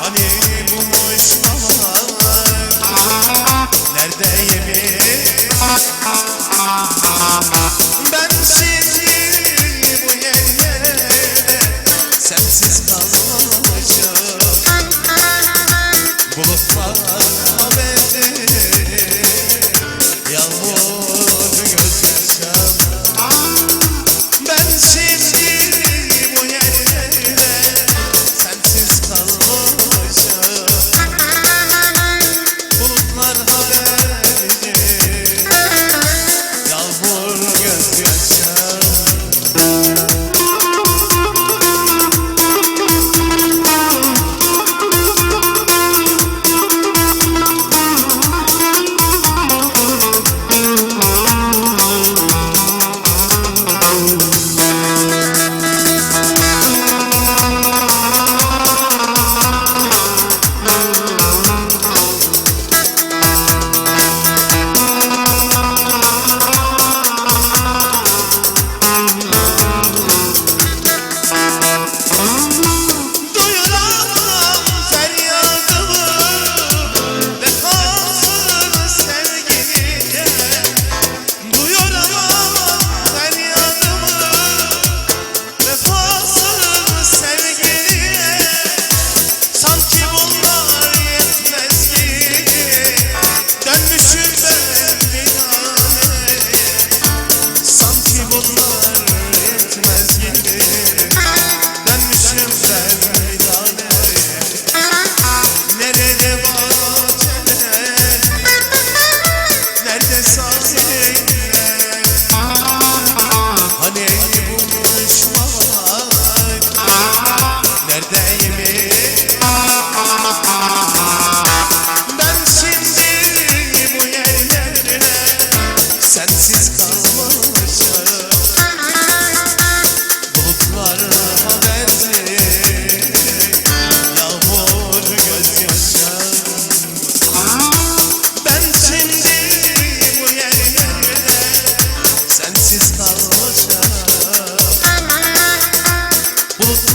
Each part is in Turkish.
Hani bu işler Nerede yemin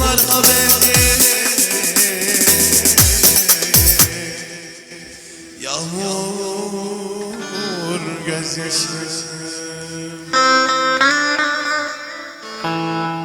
bunlar haberi Yağmur gözyaşı